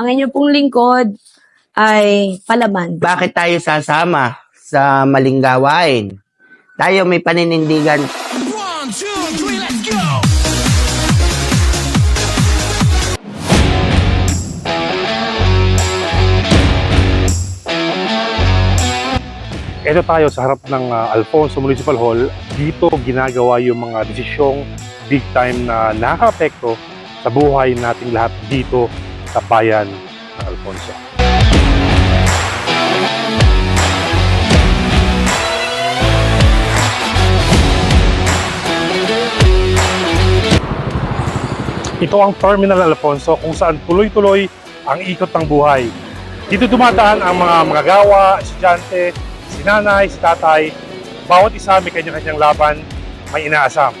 Ang inyong pong lingkod ay palaban. Bakit tayo sasama sa maling gawain? Tayo may paninindigan. One, two, three, let's go! Ito tayo sa harap ng ah, Alfonso Municipal Hall. Dito ginagawa yung mga desisyong big time na nakaka-apekto sa buhay nating lahat dito sa bayan ng Alfonso. Ito ang Terminal Alfonso kung saan tuloy-tuloy ang ikot ng buhay. Dito dumadaan ang mga magagawa, estudyante, si nanay, si tatay, bawat isa may kanya-kanyang laban, may inaasam.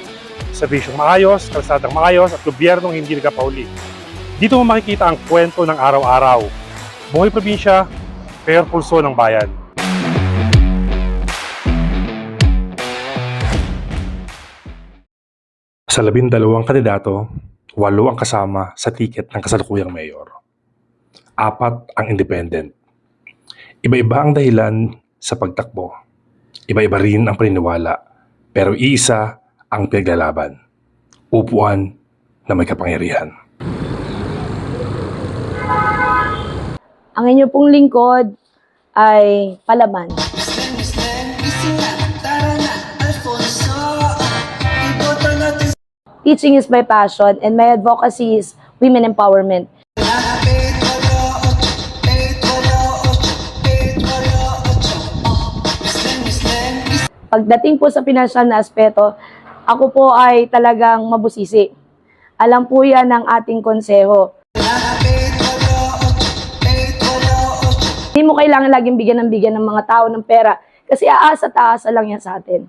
Serbisyong maayos, kalsadang maayos at gobyernong hindi nagkapahuli. Dito mo makikita ang kwento ng araw-araw. Buhay probinsya, pero pulso ng bayan. Sa labindalawang kandidato, walo ang kasama sa tiket ng kasalukuyang mayor. Apat ang independent. Iba-iba ang dahilan sa pagtakbo. Iba-iba rin ang paniniwala. Pero iisa ang pinaglalaban. Upuan na may kapangyarihan. Ang inyong pong lingkod ay natin Teaching is my passion and my advocacy is women empowerment. Pagdating po sa pinansyal na aspeto, ako po ay talagang mabusisi. Alam po yan ng ating konseho. Hindi mo kailangan laging bigyan ng bigyan ng mga tao ng pera kasi aasa-taasa lang yan sa atin.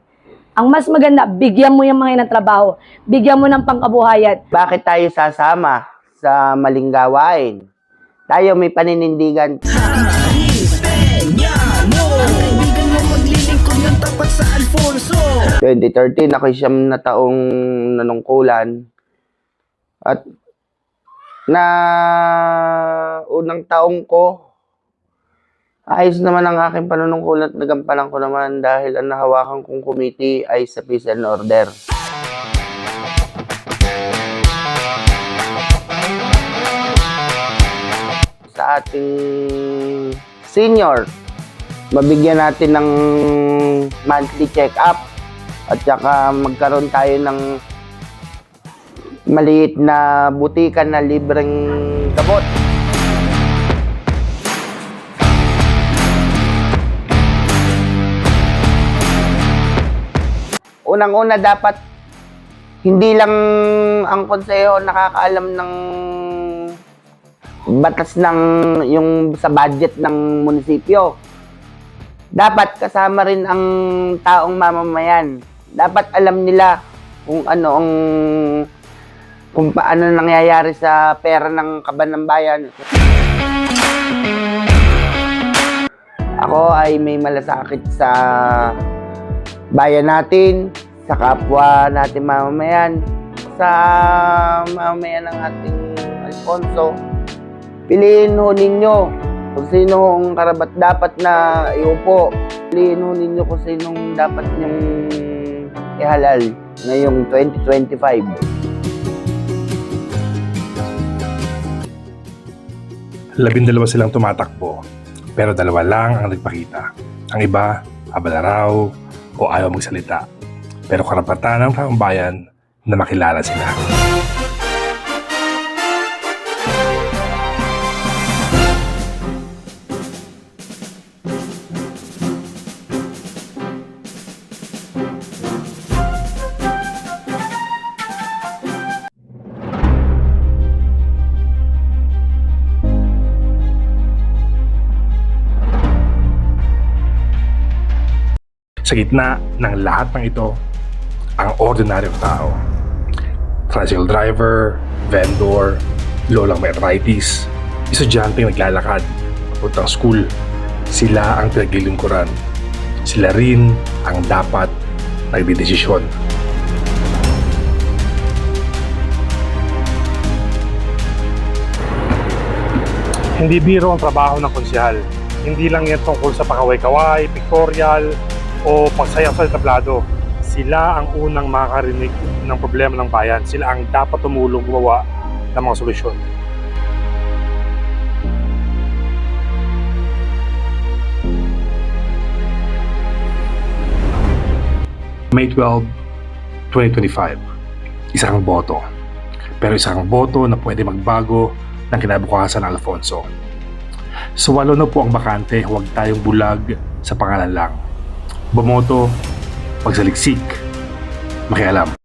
Ang mas maganda, bigyan mo yung mga trabaho. Bigyan mo ng pangkabuhayan. Bakit tayo sasama sa maling gawain? Tayo may paninindigan. Sa Alfonso 2013, ako siyam na taong nanungkulan. At na unang taong ko, ayos naman ang aking panunungkulan at nagampanan ko naman dahil ang nahawakan kong committee ay sa peace and order. Sa ating senior, mabigyan natin ng monthly check-up at saka magkaroon tayo ng maliit na butikan na libreng gamot. Unang-una dapat hindi lang ang konseho nakakaalam ng batas ng yung sa budget ng munisipyo. Dapat kasama rin ang taong mamamayan. Dapat alam nila kung ano ang kung paano nangyayari sa pera ng kaban ng bayan. Ako ay may malasakit sa bayan natin, sa kapwa natin mamamayan, sa mamamayan ng ating Alfonso. Piliin ho ninyo kung sino ang karabat dapat na iupo. Piliin ho ninyo kung sinong dapat niyong ihalal ngayong 2025. Labindalawa silang tumatakbo, pero dalawa lang ang nagpakita. Ang iba, abala raw o ayaw magsalita. Pero karapatan ng taong bayan na makilala sila. Sa gitna ng lahat ng ito, ang ordinaryong tao. Tricycle driver, vendor, lolang may arthritis, estudyanteng naglalakad, papuntang school. Sila ang pinaglilingkuran. Sila rin ang dapat nagdidesisyon. Hindi biro ang trabaho ng konsyahal. Hindi lang yan tungkol sa pakaway-kaway, pictorial, o pagsayaw sa tablado. Sila ang unang makakarinig ng problema ng bayan. Sila ang dapat tumulong gumawa ng mga solusyon. May 12, 2025. Isa boto. Pero isa kang boto na pwede magbago ng kinabukasan ng Alfonso. So walo na po ang bakante, huwag tayong bulag sa pangalan lang. Bumoto, pagsaliksik, makialam.